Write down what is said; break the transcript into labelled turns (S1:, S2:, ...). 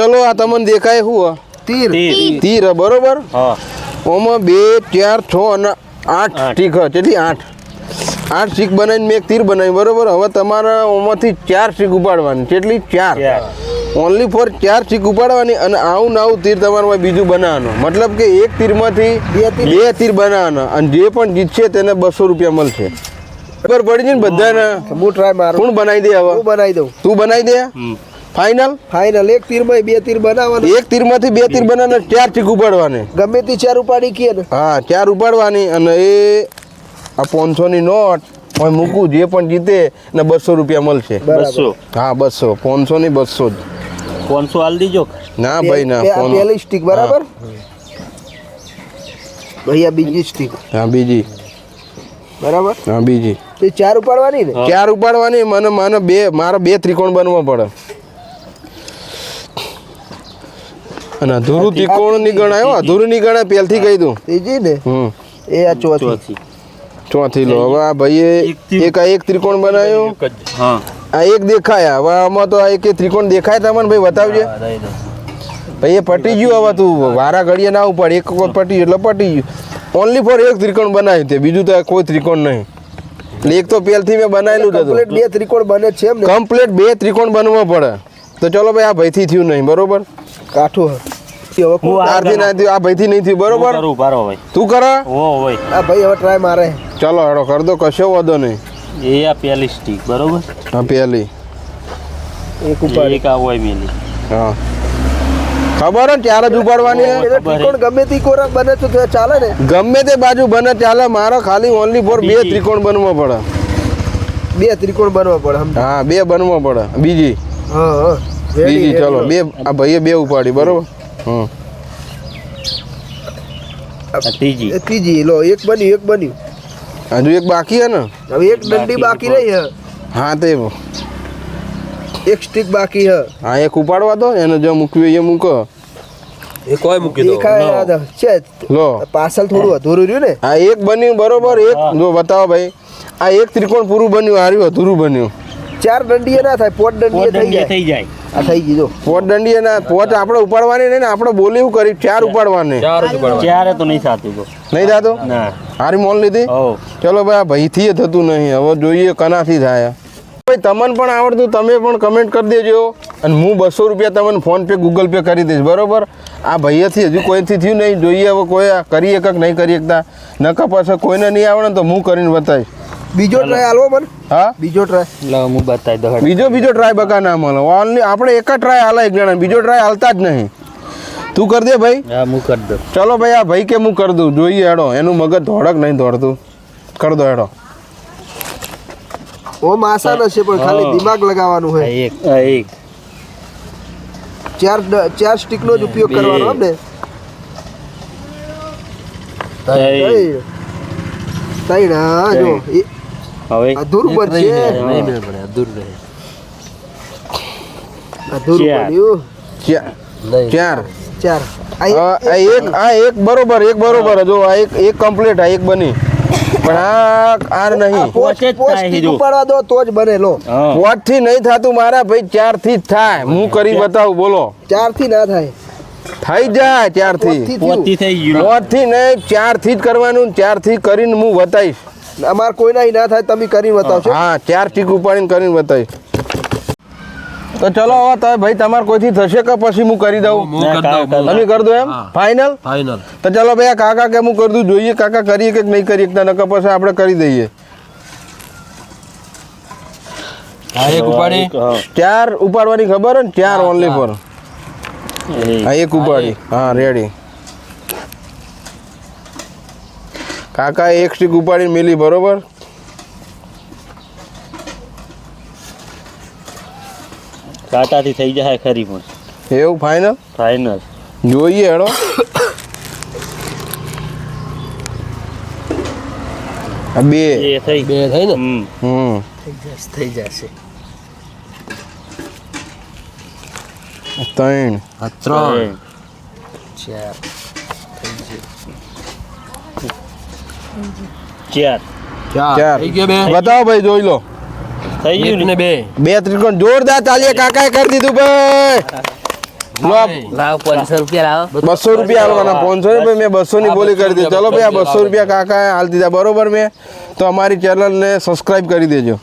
S1: ચલો આ તમને દેખાય શું
S2: તીર.
S3: તીર.
S1: બરોબર? ઓમાં બે ચાર છ અને આઠ હે કેટલી? આઠ. આઠ શીખ બનાવીને મેં એક તીર બનાવી બરોબર? હવે તમારે ઓમાંથી ચાર સીખ ઉપાડવાની. કેટલી? ચાર. ઓનલી ફોર ચાર સીખ ઉપાડવાની અને આવું ને આવું તીર તમારે બીજું બનાવવાનું. મતલબ કે એક તીરમાંથી
S2: બે તીર.
S1: બે તીર બનાવવાના અને જે પણ જીતશે તેને બસો રૂપિયા મળશે. ખબર પડી છે ને બધાને?
S2: હું ટ્રાય મારું.
S1: કોણ બનાવી દે
S2: હું
S1: હવે
S2: બનાવી દઉં.
S1: તું બનાવી દે?
S3: હમ.
S1: ફાઇનલ
S2: ફાઇનલ એક તીરમાં બે તીર બનાવવાના.
S1: એક તીરમાંથી બે તીર બનાવવાના ચાર સ્ટીક ઉપાડવાની.
S2: ગમે તે ચાર ઉપાડી કે
S1: હા ચાર ઉપાડવાની અને એ આ ની નોટ હવે મૂકું જે પણ જીતે ને બસો રૂપિયા મળશે.
S3: બસો?
S1: હા બસો. પાંચસો ની બસો જ.
S3: પાંચસો હાલ દીજો?
S1: ના ભાઈ ના
S2: પહેલી સ્ટીક બરાબર? ભાઈ બીજી સ્ટીક
S1: હા બીજી.
S2: બરાબર?
S1: હા બીજી.
S2: તે ચાર ઉપાડવાની ને?
S1: ચાર ઉપાડવાની મને મને બે મારે બે ત્રિકોણ બનવા પડે. અને અધૂરું ત્રિકોણની ગણાય અધૂરું ની ગણાય પહેલથી કહી દઉં.
S2: ત્રીજી ને
S1: હમ.
S2: એ આ ચોથી.
S3: ચોથી.
S1: લો હવે આ ભાઈએ
S3: એક
S1: આ એક ત્રિકોણ બનાવ્યો.
S3: હા.
S1: આ એક દેખાય હવે આમાં તો આ એક ત્રિકોણ દેખાય તમને ભાઈ બતાવજે. ભાઈ એ પટી ગયું હવે તું વારા ઘડીએ ના ઉપાડ એક વખત પટી એટલે પટી ગયું. ઓનલી ફોર એક ત્રિકોણ બનાવ્યું તે બીજું તો કોઈ ત્રિકોણ નહીં. એટલે એક તો પહેલથી મેં બનાવેલું હતું.
S2: કમ્પ્લીટ બે ત્રિકોણ બને છે એમ ને.
S1: કમ્પ્લીટ બે ત્રિકોણ બનવા પડે. તો ચલો ભાઈ આ ભાઈથી થયું નહીં બરોબર?
S2: કાઠું
S1: તારથી ના થયું. આ ભાઈથી નહીં થયું બરોબર?
S3: કરું ભારો ભાઈ.
S1: તું કર.
S3: ઓ ભાઈ
S2: આ ભાઈ હવે ટ્રાય મારે.
S1: ચલો હેડો કર દો કશો વાંધો નહીં.
S3: એ આ પહેલી સ્ટીક બરોબર?
S1: હા પહેલી.
S2: એક ઉપાડી
S3: એક આ હોય મેલી
S1: હા. ખબર ત્યારે ચાર જ ઉપાડવાની
S2: ગમે તે કોરા બને તો ચાલે ને.
S1: ગમે તે બાજુ બને ચાલે મારો ખાલી ઓનલી ફોર બે ત્રિકોણ બનવા પડે.
S2: બે ત્રિકોણ બનવા પડે
S1: હા બે બનવા પડે. બીજી.
S2: હા હા.
S1: બીજી. ચલો બે આ ભાઈએ બે ઉપાડી બરોબર? હમ.
S3: ત્રીજી.
S2: ત્રીજી લો એક બન્યું એક બન્યું.
S1: હજુ એક બાકી હે ને?
S2: હવે એક દંડી બાકી રહી હે.
S1: હા તે.
S2: એક સ્ટીક બાકી હે.
S1: હા એક ઉપાડવા દો એને જો મૂકવી એ મૂકો.
S4: એ કોઈ મૂકી દો
S2: દેખાય આ છે
S1: લો.
S2: પાર્સલ થોડું અધૂરું રહ્યું ને.
S1: આ એક બન્યું બરોબર? એક જો બતાવો ભાઈ. આ એક ત્રિકોણ પૂરું બન્યું હાર્યું અધૂરું બન્યું.
S2: ચાર દંડીએ ના થાય પોટ દંડીએ થઈ
S3: દંડિયા
S2: જાય.
S3: થઈ જાય.
S2: આ થઈ ગયું જો.
S1: પોટ દંડી અને પોટ આપણે ઉપાડવાની નહીં ને આપણે બોલી એવું કરી ચાર ઉપાડવાની.
S4: ચાર
S3: ચારે તો નહીં થતું
S1: નહીં થતું?
S3: ના.
S1: હારી મોલ લીધી? ચલો ભાઈ આ ભાઈથી એ થતું નહીં હવે જોઈએ કનાથી થાય. ભાઈ તમને પણ આવડતું તમે પણ કમેન્ટ કરી દેજો. અને હું બસો રૂપિયા તમને ફોન પે ગૂગલ પે કરી દઈશ બરોબર? આ ભાઈથી હજુ કોઈથી થયું નહીં? જોઈએ હવે કોઈ આ કરી એક નહીં કરી શકતા નકા પાછા કોઈને નહીં આવડે તો હું કરીને બતાવીશ.
S2: બીજો ટ્રાય આલવો મને.
S1: હા?
S2: બીજો ટ્રાય
S3: એટલે હું બતાવી દઉં
S1: બીજો બીજો ટ્રાય બકા ના મળે ઓનલી આપણે એક જ ટ્રાય હાલે એક જણા બીજો ટ્રાય હાલતા જ નહીં. તું કરી દે ભાઈ.
S3: હા હું કર દઉં.
S1: ચલો ભાઈ આ ભાઈ કે હું કરી દઉં? જોઈએ હેડો. એનું મગજ ધોડક નહીં દોડતું કર દો હેડો.
S2: ઓમ આસાન હશે પણ ખાલી દિમાગ લગાવવાનું હોય.
S3: એક. એક.
S2: ચાર ચાર સ્ટીક નો જ ઉપયોગ કરવાનો એમ ને હા જો. એ
S3: હવે
S2: અધૂરું બનશે.
S4: નહીં મેળ પડે દૂર રહે.
S2: અધૂરું પડ્યું
S1: ચાર. ચાર.
S2: આ એક-
S1: આ એક બરોબર એક બરોબર જો આ એક એક કમ્પ્લીટ આ એક બની. પણ આ આર નહીં.
S2: ઉપાડવા દો તો જ બને લો.
S1: પોચથી નહીં થતું મારા ભાઈ ચારથી જ થાય. હું કરી બતાવું બોલો.
S2: ચારથી ના થાય.
S1: થઈ જાય ચાર
S2: પોચથી
S1: થી
S3: થઈ ગયું.
S1: પોચથી નહીં ચારથી જ કરવાનું ચારથી કરીને હું બતાવીશ.
S2: અમાર કોઈ ના ના થાય તમે કરીને બતાવશો.
S1: હા ચાર ટીક ઉપાડીને કરીને બતાવી તો ચલો હવે તમે ભાઈ તમારે કોઈથી થશે કે પછી હું કરી દઉં?
S4: હું કરી દઉં
S1: તમે કરી દો એમ. ફાઇનલ
S4: ફાઇનલ
S1: તો ચલો ભાઈ આ કાકા કે હું કરી દઉં જોઈએ કાકા કરીએ કે નહીં કરીએ કે નકર પછી આપણે કરી દઈએ.
S4: એક ઉપાડી.
S1: ચાર ઉપાડવાની ખબર હે ને ચાર ઓનલી ફોર હા એક ઉપાડી. હા રેડી કાકા એક સ્ટીક ઉપાડીને મેલી બરોબર?
S3: કાંટાથી થઈ જાય ખરી પણ.
S1: એવું ફાઇનલ
S3: ફાઇનલ
S1: જોઈએ હેડો. આ બે.
S3: એ થઈ.
S4: બે થઈ ને?
S3: હમ.
S1: હમ.
S2: થઈ જશે
S1: ત્રણ.
S4: ત્રણ.
S2: ચાર.
S3: ચાર
S4: ચાર.
S1: ચાર.
S4: થઈ ગયા બે.
S1: બતાવો ભાઈ જોઈ લો.
S3: થઈ ગયું
S4: ને?
S3: ને
S4: બે.
S1: બે ત્રિકોણ જોરદાર ચાલીએ કાકાએ કરી દીધું ભાઈ. બસો રૂપિયા આવવાના પાંચસો ને મેં બસો ની બોલી કરી દીધી. ચલો ભાઈ આ બસો રૂપિયા. કાકા હાલ દીધા. બરોબર મેં? તો અમારી ચેનલને સબસ્ક્રાઈબ કરી દેજો.